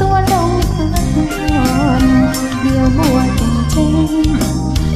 ตัวลงพักผ่อนเดี๋ยวบัวแก่เจน